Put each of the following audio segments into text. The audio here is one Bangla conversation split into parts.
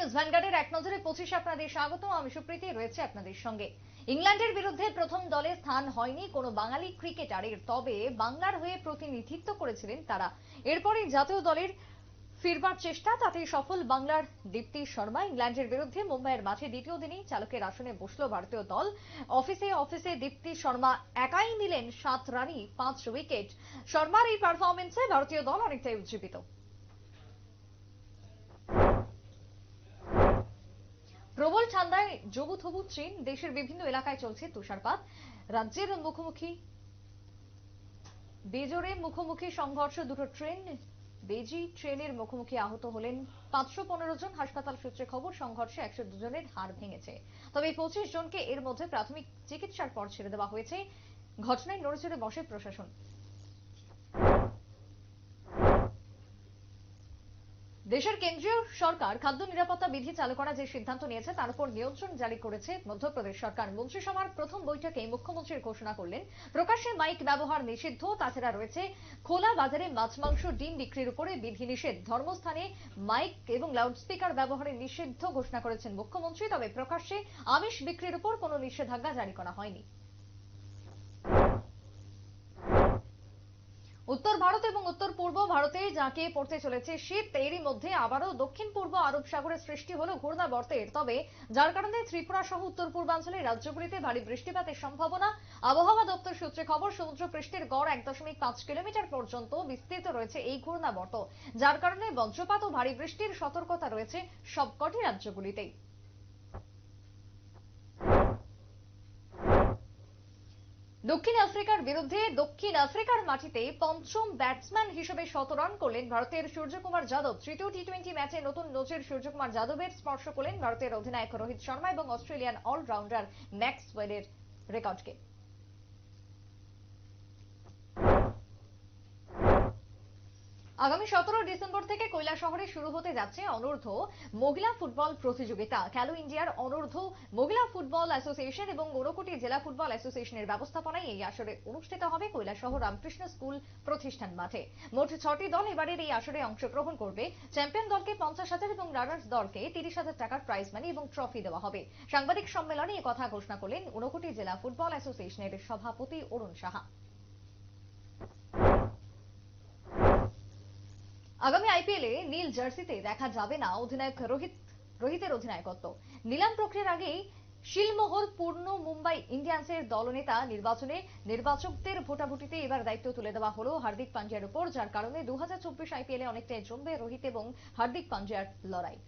নিউজ ভ্যানগার্ডের এক নজরে পঁচিশে আপনাদের স্বাগত। আমি সুপ্রীতি, রয়েছে আপনাদের সঙ্গে। ইংল্যান্ডের বিরুদ্ধে প্রথম দলে স্থান হয়নি কোনো বাঙালি ক্রিকেটারের, তবে বাংলার হয়ে প্রতিনিধিত্ব করেছিলেন তারা। এরপরই জাতীয় দলের ফিরবার চেষ্টা তাতে সফল বাংলার দীপ্তি শর্মা। ইংল্যান্ডের বিরুদ্ধে মুম্বাইয়ের মাঠে দ্বিতীয় দিনেই চালকের আসনে বসল ভারতীয় দল। অফিসে অফিসে দীপ্তি শর্মা একাই নিলেন সাত রানই, পাঁচ উইকেট। শর্মার এই পারফরমেন্সে ভারতীয় দল অনেকটাই উজ্জীবিত। প্রবল ঠান্ডায় জবুথবু চীন দেশের বিভিন্ন এলাকায় চলছে তুষারপাত। রাজ্যের মুখোমুখি বেজোরে মুখোমুখি সংঘর্ষ, দুটো ট্রেন, বেজি ট্রেনের মুখোমুখি আহত হলেন পাঁচশো পনেরো জন। হাসপাতাল সূত্রে খবর, সংঘর্ষে একশো দুজনের হাড় ভেঙেছে। তবে পঁচিশ জনকে এর মধ্যে প্রাথমিক চিকিৎসার পর ছেড়ে দেওয়া হয়েছে। ঘটনায় নড়েচড়ে বসে প্রশাসন। দেশের কেন্দ্রীয় সরকার খাদ্য নিরাপত্তা বিধি চালু করার যে সিদ্ধান্ত নিয়েছে, তার উপর নিয়ন্ত্রণ জারি করেছে মধ্যপ্রদেশ সরকার। মন্ত্রিসভার প্রথম বৈঠকে মুখ্যমন্ত্রীর ঘোষণা করলেন, প্রকাশ্যে মাইক ব্যবহার নিষিদ্ধ, তাছাড়া রয়েছে খোলা বাজারে মাছ, মাংস, ডিম বিক্রির উপরে বিধি নিষেধ ধর্মস্থানে মাইক এবং লাউডস্পিকার ব্যবহারে নিষিদ্ধ ঘোষণা করেছেন মুখ্যমন্ত্রী, তবে প্রকাশ্যে আমিষ বিক্রির উপর কোনো নিষেধাজ্ঞা জারি করা হয়নি। উত্তর ভারত এবং উত্তর পূর্ব ভারতে যাকে পড়তে চলেছে শীত, এরই মধ্যে আবারও দক্ষিণ পূর্ব আরব সাগরে সৃষ্টি হলো ঘূর্ণাবর্তের। তবে যার কারণে ত্রিপুরা সহ উত্তর পূর্বাঞ্চলের রাজ্যগুলিতে ভারী বৃষ্টিপাতের সম্ভাবনা। আবহাওয়া দপ্তর সূত্রে খবর সমুদ্র পৃষ্ঠের গড় এক দশমিক পাঁচ কিলোমিটার পর্যন্ত বিস্তৃত রয়েছে এই ঘূর্ণাবর্ত। যার কারণে বজ্রপাত ও ভারী বৃষ্টির সতর্কতা রয়েছে সবকটি রাজ্যগুলিতেই। দক্ষিণ আফ্রিকার বিরুদ্ধে দক্ষিণ আফ্রিকার মাটিতে পঞ্চম ব্যাটসম্যান হিসেবে শতরান করলেন ভারতের সূর্যকুমার যাদব। তৃতীয় টি টোয়েন্টি ম্যাচে নতুন নজির সূর্যকুমার যাদবের স্পর্শ করলেন ভারতের অধিনায়ক রোহিত শর্মা এবং অস্ট্রেলিয়ান অলরাউন্ডার ম্যাক্সওয়েলের রেকর্ডকে। আগামী সতেরো ডিসেম্বর থেকে কৈলা শহরে শুরু হতে যাচ্ছে অনূর্ধ্ব মহিলা ফুটবল প্রতিযোগিতা। খেলো ইন্ডিয়ার অনূর্ধ্ব মহিলা ফুটবল অ্যাসোসিয়েশন এবং ঊনকোটি জেলা ফুটবল অ্যাসোসিয়েশনের ব্যবস্থাপনায় এই আসরে অনুষ্ঠিত হবে কৈলা শহর রামকৃষ্ণ স্কুল প্রতিষ্ঠান মাঠে। মোট ছটি দল এবারের এই আসরে অংশগ্রহণ করবে। চ্যাম্পিয়ন দলকে পঞ্চাশ হাজার এবং রানার্স দলকে তিরিশ হাজার টাকার প্রাইজ মানি এবং ট্রফি দেওয়া হবে। সাংবাদিক সম্মেলনে এ কথা ঘোষণা করলেন ঊনকোটি জেলা ফুটবল অ্যাসোসিয়েশনের সভাপতি অরুণ সাহা। আগামী আইপিএলে নীল জার্সিতে দেখা যাবে না অধিনায়ক রোহিত, রোহিতের অধিনায়কত্ব। নিলাম প্রক্রিয়ার আগেই শিলমোহর, পূর্ণ মুম্বাই ইন্ডিয়ান্সের দলনেতা নির্বাচনে নির্বাচকদের ভোটাভুটিতে এবার দায়িত্ব তুলে দেওয়া হলো হার্দিক পান্ডিয়ার উপর, যার কারণে দু হাজার চব্বিশ আইপিএলে অনেকটাই জমবে রোহিত এবং হার্দিক পান্ডিয়ার লড়াই।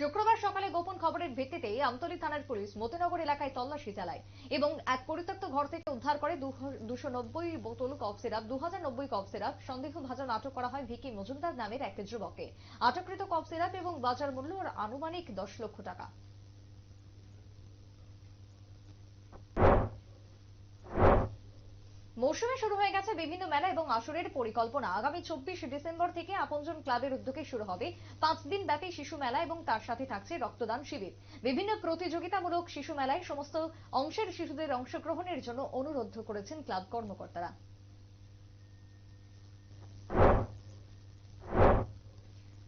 শুক্রবার সকালে গোপন খবরের ভিত্তিতে আমতলী থানার পুলিশ মতিনগর এলাকায় তল্লাশি চালায় এবং এক পরিত্যক্ত ঘর থেকে উদ্ধার করে দুশো নব্বই বোতল কফ সিরাপ দু হাজার নব্বই কফ সিরাপ, সন্দেহভাজন আটক করা হয় ভিকি মজুমদার নামের এক যুবককে। আটককৃত কফ সিরাপ এবং বাজার মূল্য আনুমানিক দশ লক্ষ টাকা। মৌসুমে শুরু হয়ে গেছে বিভিন্ন মেলা এবং আসরের পরিকল্পনা। আগামী চব্বিশ ডিসেম্বর থেকে আপনজন ক্লাবের উদ্যোগে শুরু হবে পাঁচ দিন ব্যাপী শিশু মেলা এবং তার সাথে থাকছে রক্তদান শিবির। বিভিন্ন প্রতিযোগিতামূলক শিশু মেলায় সমস্ত অংশের শিশুদের অংশগ্রহণের জন্য অনুরোধ করেছেন ক্লাব কর্মকর্তারা।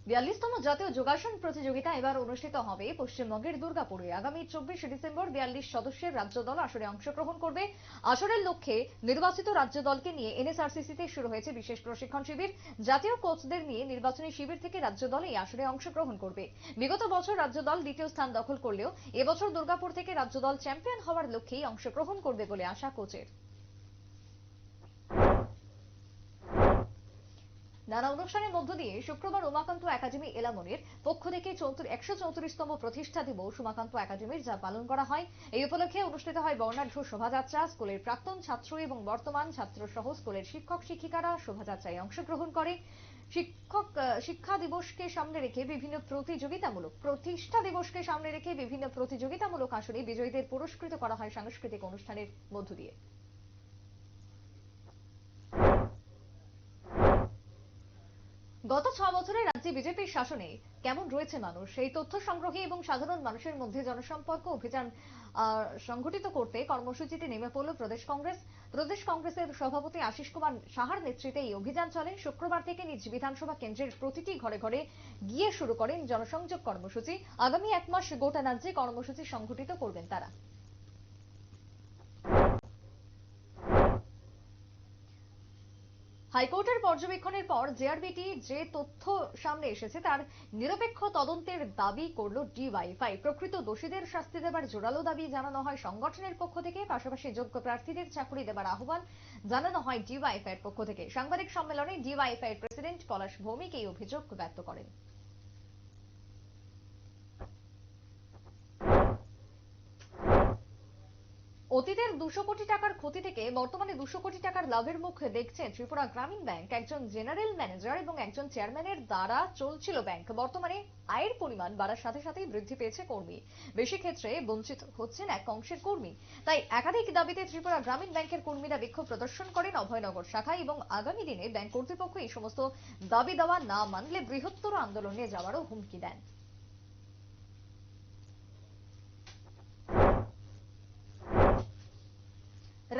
বিয়াল্লিশতম জাতীয় যোগাসন প্রতিযোগিতা এবার অনুষ্ঠিত হবে পশ্চিমবঙ্গের দুর্গাপুরে। আগামী চব্বিশ ডিসেম্বর বিয়াল্লিশ সদস্যের রাজ্য দল আসরে অংশগ্রহণ করবে। আসরের লক্ষ্যে নির্বাচিত রাজ্য দলকে নিয়ে এনএসআরসিসিতে শুরু হয়েছে বিশেষ প্রশিক্ষণ শিবির। জাতীয় কোচদের নিয়ে নির্বাচনী শিবির থেকে রাজ্য দল এই আসরে অংশগ্রহণ করবে। বিগত বছর রাজ্য দল দ্বিতীয় স্থান দখল করলেও এবছর দুর্গাপুর থেকে রাজ্য দল চ্যাম্পিয়ন হওয়ার লক্ষ্যেই অংশগ্রহণ করবে বলে আশা কোচের। নানা অনুষ্ঠানের মধ্য দিয়ে শুক্রবার উমাকান্ত একাডেমি এলামনের পক্ষ থেকে একশো চৌত্রিশতম প্রতিষ্ঠা দিবস উমাকান্ত একাডেমির যা পালন করা হয়। এই উপলক্ষে অনুষ্ঠিত হয় বর্ণাঢ্য শোভাযাত্রা, স্কুলের প্রাক্তন ছাত্র এবং বর্তমান ছাত্র সহ স্কুলের শিক্ষক শিক্ষিকারা শোভাযাত্রায় অংশগ্রহণ করে। শিক্ষক শিক্ষা দিবসকে সামনে রেখে বিভিন্ন প্রতিযোগিতামূলক প্রতিষ্ঠা দিবসকে সামনে রেখে বিভিন্ন প্রতিযোগিতামূলক আসরে বিজয়ীদের পুরস্কৃত করা হয় সাংস্কৃতিক অনুষ্ঠানের মধ্য দিয়ে। গত ছ বছরে রাজ্যে বিজেপির শাসনে কেমন রয়েছে মানুষ? সেই তথ্য সংগ্রহে এবং সাধারণ মানুষের মধ্যে জনসম্পর্ক অভিযান সংগঠিত করতে কর্মসূচিতে নেমে পড়ল প্রদেশ কংগ্রেস। প্রদেশ কংগ্রেসের সভাপতি আশিস কুমার সাহার নেতৃত্বে এই অভিযান চলে। শুক্রবার থেকে নিজ বিধানসভা কেন্দ্রের প্রতিটি ঘরে ঘরে গিয়ে শুরু করেন জনসংযোগ কর্মসূচি। আগামী এক মাস গোটা রাজ্যে কর্মসূচি সংগঠিত করবেন তারা। হাইকোর্টের পর্যবেক্ষণের পর জেআরবিটি যে তথ্য সামনে এসেছে তার নিরপেক্ষ তদন্তের দাবি করল ডিওয়াইফাই প্রকৃত দোষীদের শাস্তি দেবার জোরালো দাবি জানানো হয় সংগঠনের পক্ষ থেকে, পাশাপাশি যোগ্য প্রার্থীদের চাকরি দেবার আহ্বান জানানো হয় ডিওয়াইফাই এর পক্ষ থেকে। সাংবাদিক সম্মেলনে ডিওয়াইফাই এর প্রেসিডেন্ট পলাশ ভৌমিক এই অভিযোগ ব্যক্ত করেন। অতীতের দুশো কোটি টাকার ক্ষতি থেকে বর্তমানে দুশো কোটি টাকার লাভের মুখ দেখছে ত্রিপুরা গ্রামীণ ব্যাংক। একজন জেনারেল ম্যানেজার এবং একজন চেয়ারম্যানের দ্বারা চলছিল ব্যাংক। বর্তমানে আয়ের পরিমাণ বাড়ার সাথে সাথেই বৃদ্ধি পেয়েছে কর্মী। বেশি ক্ষেত্রে বঞ্চিত হচ্ছেন এক অংশের কর্মী। তাই একাধিক দাবিতে ত্রিপুরা গ্রামীণ ব্যাংকের কর্মীরা বিক্ষোভ প্রদর্শন করেন অভয়নগর শাখায় এবং আগামী দিনে ব্যাংক কর্তৃপক্ষ এই সমস্ত দাবি দাওয়া না মানলে বৃহত্তর আন্দোলনে যাওয়ারও হুমকি দেন।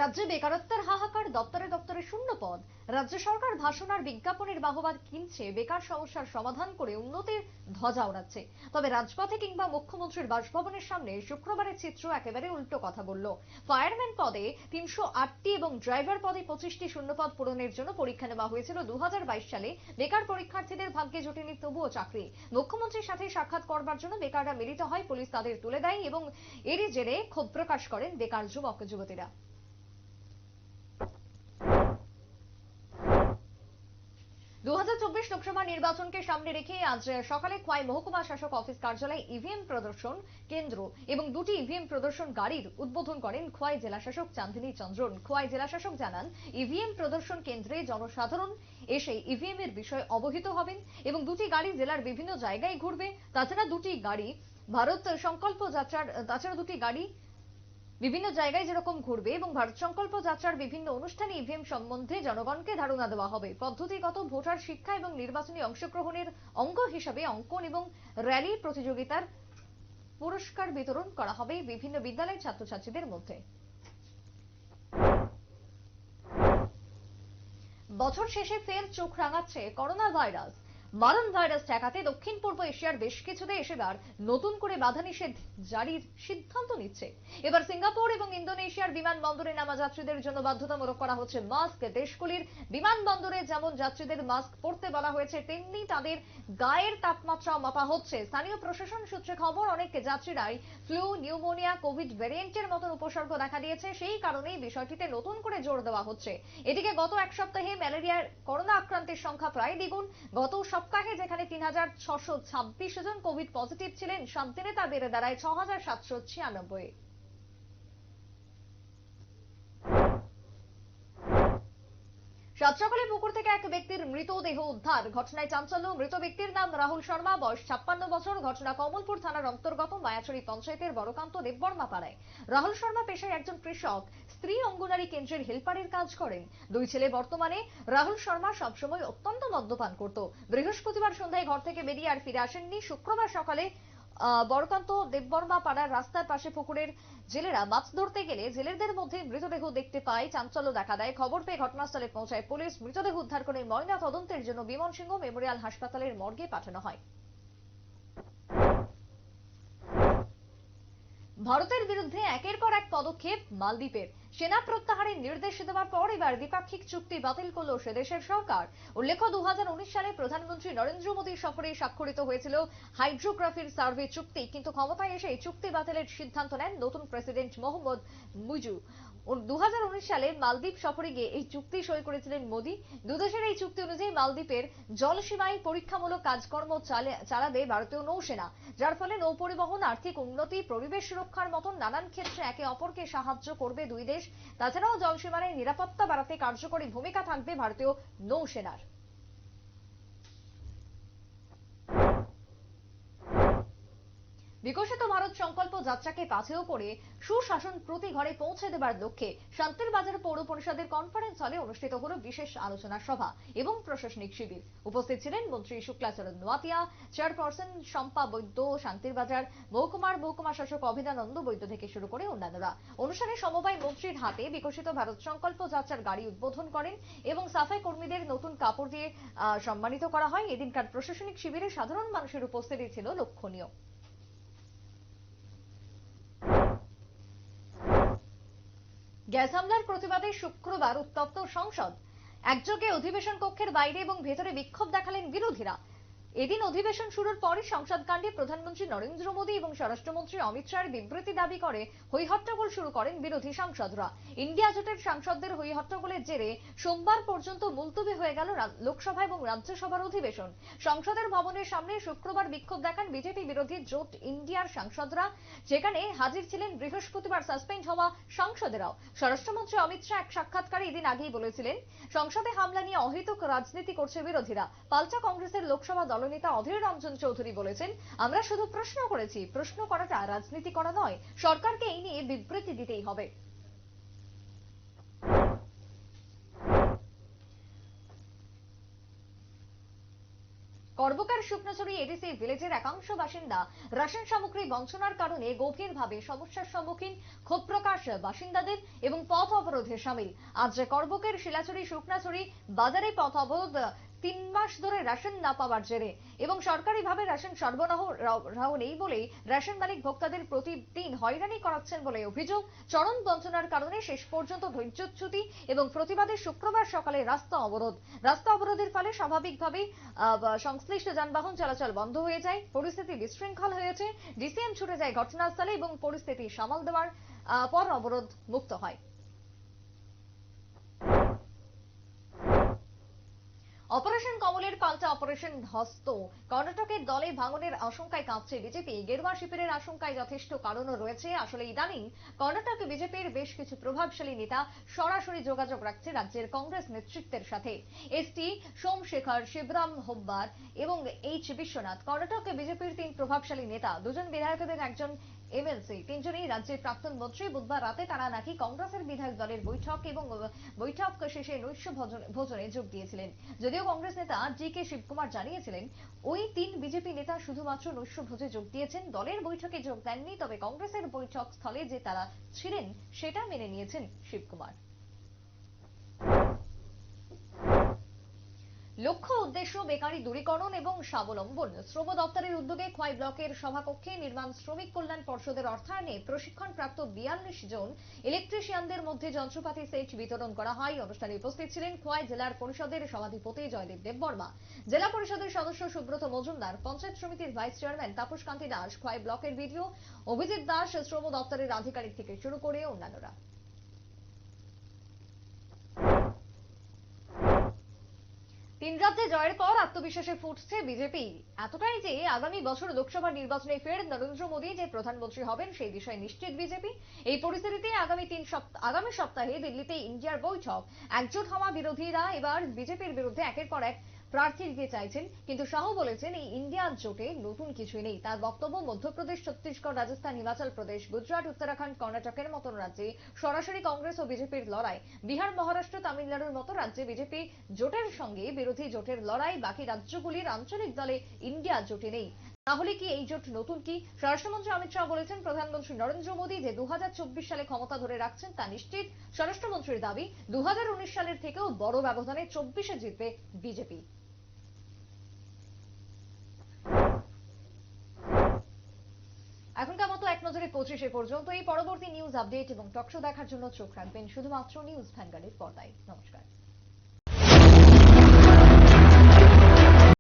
রাজ্যে বেকারত্বের হাহাকার, দপ্তরে দপ্তরে শূন্য পদ। রাজ্য সরকার ভাষণ আর বিজ্ঞাপনের বাহবাদ কিনছে, বেকার সমস্যার সমাধান করে উন্নতির ধ্বজা ওড়াচ্ছে তবে রাজপথে কিংবা মুখ্যমন্ত্রীর বাসভবনের সামনে শুক্রবারের চিত্র একেবারে উল্টো কথা বলল। ফায়ারম্যান পদে তিনশো আটটি এবং ড্রাইভার পদে পঁচিশটি শূন্যপদ পূরণের জন্য পরীক্ষা নেওয়া হয়েছিল। দু হাজার বাইশ সালে বেকার পরীক্ষার্থীদের ভাগ্যে জোটেনি, তবুও চাকরি। মুখ্যমন্ত্রীর সাথে সাক্ষাৎ করবার জন্য বেকাররা মিলিত হয়, পুলিশ তাদের তুলে দেয় এবং এরই জেরে ক্ষোভ প্রকাশ করেন বেকার যুবক, যুবতীরা। দু লোকসভা নির্বাচনকে সামনে রেখে আজ সকালে খোয়াই মহকুমা শাসক অফিস কার্যালয়ে ইভিএম প্রদর্শন কেন্দ্র এবং দুটি ইভিএম প্রদর্শন গাড়ির উদ্বোধন করেন খোয়াই জেলা শাসক চান্দিনী চন্দ্রন। খোয়াই জেলা শাসক জানান ইভিএম প্রদর্শন কেন্দ্রে জনসাধারণ এসে ইভিএম এর বিষয়ে অবহিত হবেন এবং দুটি গাড়ি জেলার বিভিন্ন জায়গায় ঘুরবে। তাছাড়া দুটি গাড়ি ভারত সংকল্প যাত্রার, তাছাড়া দুটি গাড়ি বিভিন্ন জায়গায় যেরকম ঘুরবে এবং ভারত সংকল্প যাত্রার বিভিন্ন অনুষ্ঠানে ইভিএম সম্বন্ধে জনগণকে ধারণা দেওয়া হবে। পদ্ধতিগত ভোটার শিক্ষা এবং নির্বাচনী অংশগ্রহণের অঙ্গ হিসাবে অঙ্কন এবং র্যালি প্রতিযোগিতার পুরস্কার বিতরণ করা হবে বিভিন্ন বিদ্যালয়ের ছাত্রছাত্রীদের মধ্যে। বছর শেষে ফের চোখ রাঙাচ্ছে করোনা ভাইরাস। মারণ ভাইরাস ঠেকাতে দক্ষিণ পূর্ব এশিয়ার বেশ কিছু দেশ এবার নতুন করে বাধা নিষেধ জারির সিদ্ধান্ত নিচ্ছে। এবার সিঙ্গাপুর এবং ইন্দোনেশিয়ার বিমানবন্দরে নামা যাত্রীদের জন্য বাধ্যতামূলক করা হচ্ছে মাস্ক। দেশগুলির বিমানবন্দরে যেমন যাত্রীদের মাস্ক পরতে বলা হয়েছে, তেমনি তাদের গায়ের তাপমাত্রা মাপা হচ্ছে। স্থানীয় প্রশাসন সূত্রে খবর, অনেক যাত্রীরাই ফ্লু, নিউমোনিয়া, কোভিড ভ্যারিয়েন্টের মতন উপসর্গ দেখা দিয়েছে। সেই কারণেই বিষয়টিতে নতুন করে জোর দেওয়া হচ্ছে। এদিকে গত এক সপ্তাহে ম্যালেরিয়ার করোনা আক্রান্তের সংখ্যা প্রায় দ্বিগুণ। গত যেখানে তিন হাজার ছশো ছাব্বিশ জন কোভিড পজিটিভ ছিলেন সাত দিনে তা বেড়ে দাঁড়ায় ছ হাজার সাতশো ছিয়ানব্বই। সাত সকালে পুকুর থেকে এক ব্যক্তির মৃতদেহ উদ্ধার। ঘটনায় চাঞ্চল্য, মৃত ব্যক্তির নাম রাহুল শর্মা, বয়স ছাপ্পান্ন বছর। ঘটনা কমলপুর থানার অন্তর্গত মায়াছড়ি পঞ্চায়েতের বড়কান্ত দেববর্মা পাড়ায় রাহুল শর্মা পেশায় একজন কৃষক। স্ত্রী অঙ্গনারী কেন্দ্রের হেল্পারের কাজ করেন। দুই ছেলে বর্তমানে রাহুল শর্মা সবসময় অত্যন্ত মদ্যপান করত। বৃহস্পতিবার সন্ধ্যায় ঘর থেকে বেরিয়ে আর ফিরে আসেননি। শুক্রবার সকালে আহ, বড়কান্ত দেববর্মা পাড়ার রাস্তার পাশে পুকুরের জেলেরা মাছ ধরতে গেলে জেলেদের মধ্যে মৃতদেহ দেখতে পায়। চাঞ্চল্য দেখা দেয়। খবর পেয়ে ঘটনাস্থলে পৌঁছায় পুলিশ। মৃতদেহ উদ্ধার করে ময়না তদন্তের জন্য বিমনসিংহ মেমোরিয়াল হাসপাতালের মর্গে পাঠানো হয়। ভারতের বিরুদ্ধে একের পর এক পদক্ষেপ মালদ্বীপের। সেনা প্রত্যাহারের নির্দেশ দেওয়ার পর এবার দ্বিপাক্ষিক চুক্তি বাতিল করল সে দেশের সরকার। উল্লেখ্য দু হাজার উনিশ সালে প্রধানমন্ত্রী নরেন্দ্র মোদীর সফরে স্বাক্ষরিত হয়েছিল হাইড্রোগ্রাফির সার্ভে চুক্তি, কিন্তু ক্ষমতায় এসে চুক্তি বাতিলের সিদ্ধান্ত নেন নতুন প্রেসিডেন্ট মোহাম্মদ মুজু দু হাজার উনিশ সালে মালদ্বীপ সফরে গিয়ে এই চুক্তি সই করেছিলেন মোদী। দুদেশের এই চুক্তি অনুযায়ী মালদ্বীপের জলসীমায় পরীক্ষামূলক কাজকর্ম চালে- চালাবে ভারতীয় নৌসেনা, যার ফলে নৌ পরিবহন আর্থিক উন্নতি, পরিবেশ সুরক্ষার মতন নানান ক্ষেত্রে একে অপরকে সাহায্য করবে দুই দেশ। তাছাড়াও জলসীমায় নিরাপত্তা বাড়াতে কার্যকরী ভূমিকা থাকবে ভারতীয় নৌসেনার। বিকশিত ভারত সংকল্প যাত্রাকে কাছেও করে সুশাসন প্রতি ঘরে পৌঁছে দেবার লক্ষ্যে শান্তির বাজার পৌর পরিষদের কনফারেন্স হলে অনুষ্ঠিত হল বিশেষ আলোচনা সভা এবং প্রশাসনিক শিবির। উপস্থিত ছিলেন মন্ত্রী শুক্লাচরণ নোয়াতিয়া চেয়ারপারসন শম্পা বৈদ্য, শান্তির বাজার, মহকুমার মহকুমা শাসক অভিদানন্দ বৈদ্য থেকে শুরু করে অন্যান্যরা। অনুষ্ঠানে সমবায় মন্ত্রীর হাতে বিকশিত ভারত সংকল্প যাত্রার গাড়ি উদ্বোধন করেন এবং সাফাই কর্মীদের নতুন কাপড় দিয়ে সম্মানিত করা হয়। এদিনকার প্রশাসনিক শিবিরে সাধারণ মানুষের উপস্থিতি ছিল লক্ষণীয়। গ্যাস হামলার প্রতিবাদে শুক্রবার উত্তপ্ত সংসদ। একযোগে অধিবেশন কক্ষের বাইরে এবং ভেতরে বিক্ষোভ দেখালেন বিরোধীরা। এদিন অধিবেশন শুরুর পরই সংসদ কাণ্ডে প্রধানমন্ত্রী নরেন্দ্র মোদী এবং স্বরাষ্ট্রমন্ত্রী অমিত শাহের বিবৃতি দাবি করে হইহট্টগোল শুরু করেন বিরোধী সাংসদরা। ইন্ডিয়া জোটের সাংসদদের হইহট্টগোলের জেরে সোমবার পর্যন্ত মুলতবি হয়ে গেল লোকসভা এবং রাজ্যসভার অধিবেশন। সংসদের ভবনের সামনে শুক্রবার বিক্ষোভ দেখান বিজেপি বিরোধী জোট ইন্ডিয়ার সাংসদরা, যেখানে হাজির ছিলেন বৃহস্পতিবার সাসপেন্ড হওয়া সাংসদেরাও। স্বরাষ্ট্রমন্ত্রী অমিত শাহ এক সাক্ষাৎকারে এদিন আগেই বলেছিলেন, সংসদে হামলা নিয়ে অহেতুক রাজনীতি করছে বিরোধীরা। পাল্টা কংগ্রেসের লোকসভা দলনেতা অধীর রঞ্জন চৌধুরী বলেছেন, আমরা শুধু প্রশ্ন করেছি। প্রশ্ন করাটা রাজনীতি করা নয়, সরকারকে এই নিয়ে বিবৃতি দিতেই হবে। করবকার শুকনোছড়ি এডিসি ভিলেজের একাংশ বাসিন্দা রাসায়ন সামগ্রী বঞ্চনার কারণে গভীরভাবে সমস্যার সম্মুখীন ক্ষোভ প্রকাশ বাসিন্দাদের এবং পথ অবরোধে সামিল। আজ করবকের শিলাচুরি শুকনাছড়ি বাজারে পথ অবরোধ তিন মাস ধরে রেশন না পাওয়ার জেরে এবং সরকারিভাবে রেশন সরবরাহ রাহ নেই বলেই রেশন মালিক ভোক্তাদের প্রতিদিন হয়রানি করাচ্ছেন বলে অভিযোগ। চরম বঞ্চনার কারণে শেষ পর্যন্ত ধৈর্যচ্যুতি এবং প্রতিবাদে শুক্রবার সকালে রাস্তা অবরোধ। রাস্তা অবরোধের ফলে স্বাভাবিকভাবেই সংশ্লিষ্ট যানবাহন চলাচল বন্ধ হয়ে যায়, পরিস্থিতি বিশৃঙ্খল হয়েছে ডিসিএম ছুটে যায় ঘটনাস্থলে এবং পরিস্থিতি সামাল দেওয়ার পর অবরোধ মুক্ত হয়। অপারেশন কমলের পাল্টা অপারেশন হস্ত কর্ণাটকের দলে ভাঙনের আশঙ্কায় কাঁপছে বিজেপি। গেরুয়া শিবিরের আশঙ্কায় যথেষ্ট কারণও রয়েছে। আসলে ইদানিং কর্ণাটক বিজেপির বেশ কিছু প্রভাবশালী নেতা সরাসরি যোগাযোগ রাখছে রাজ্যের কংগ্রেস নেতৃত্বের সাথে। এসটি সোমশেখর, শিবরাম হোব্বার এবং এইচ বিশ্বনাথ। কর্ণাটক বিজেপির তিন প্রভাবশালী নেতা, দুজন বিধায়কদের একজন এমএলসি তিনজনই রাজ্যের প্রাক্তন মন্ত্রী। বুধবার রাতে তারা নাকি কংগ্রেসের বিধায়ক দলের বৈঠক এবং বৈঠক শেষে নৈশ ভোজন- যোগ দিয়েছিলেন। যদিও কংগ্রেস নেতা জি কে শিবকুমার জানিয়েছিলেন, ওই তিন বিজেপি নেতা শুধুমাত্র নৈশ ভোজে যোগ দিয়েছেন, দলের বৈঠকে যোগ দেননি, তবে কংগ্রেসের বৈঠক স্থলে যে তারা ছিলেন সেটা মেনে নিয়েছেন শিবকুমার। লক্ষ্য উদ্দেশ্য বেকারি দূরীকরণ এবং স্বাবলম্বন। শ্রম দপ্তরের উদ্যোগে খোয়াই ব্লকের সভাকক্ষে নির্মাণ শ্রমিক কল্যাণ পর্ষদের অর্থায়নে প্রশিক্ষণপ্রাপ্ত বিয়াল্লিশ জন ইলেকট্রিশিয়ানদের মধ্যে যন্ত্রপাতি সেট বিতরণ করা হয়। অনুষ্ঠানে উপস্থিত ছিলেন খোয়াই জেলার পরিষদের সভাধিপতি জয়দেব দেববর্মা। জেলা পরিষদের সদস্য সুব্রত মজুমদার, পঞ্চায়েত সমিতির ভাইস চেয়ারম্যান তাপস কান্তি দাস, খোয়াই ব্লকের ভিডিও অভিজিৎ দাস, শ্রম দপ্তরের আধিকারিক থেকে শুরু করে অন্যান্যরা। তিন রাজ্যে জয়ের পর আত্মবিশ্বাসে ফুটছে বিজেপি। এতটাই যে আগামী বছর লোকসভা নির্বাচনে ফের নরেন্দ্র মোদী যে প্রধানমন্ত্রী হবেন, সেই বিষয়ে নিশ্চিত বিজেপি। এই পরিস্থিতিতে আগামী তিন সপ্তাহ আগামী সপ্তাহে দিল্লিতে ইন্ডিয়ার বৈঠক। একজোট হওয়া বিরোধীরা এবার বিজেপির বিরুদ্ধে একের পর এক প্রার্থী দিতে চাইছেন? কিন্তু শাহ বলেছেন, এই ইন্ডিয়া জোটে নতুন কিছুই নেই। তার বক্তব্য মধ্যপ্রদেশ, ছত্তিশগড়, রাজস্থান, হিমাচল প্রদেশ, গুজরাট, উত্তরাখণ্ড, কর্ণাটকের মতো রাজ্যে। সরাসরি কংগ্রেস ও বিজেপির লড়াই। বিহার, মহারাষ্ট্র, তামিলনাড়ুর মতো রাজ্যে বিজেপি জোটের সঙ্গে বিরোধী জোটের লড়াই। বাকি রাজ্যগুলির আঞ্চলিক দলে ইন্ডিয়া জোটে নেই। তাহলে কি এই জোট নতুন কি? স্বরাষ্ট্রমন্ত্রী অমিত শাহ বলেছেন, প্রধানমন্ত্রী নরেন্দ্র মোদী যে দু হাজার চব্বিশ সালে ক্ষমতা ধরে রাখছেন তা নিশ্চিত। স্বরাষ্ট্রমন্ত্রীর দাবি দু হাজার উনিশ সালের থেকেও বড় ব্যবধানে চব্বিশে জিতবে বিজেপি এখনকার মতো এক নজরে পঁচিশে পর্যন্ত এই পরবর্তী নিউজ আপডেট এবং টকশো দেখার জন্য চোখ রাখবেন শুধুমাত্র নিউজ ভ্যাঙ্গারের পর্দায়। নমস্কার।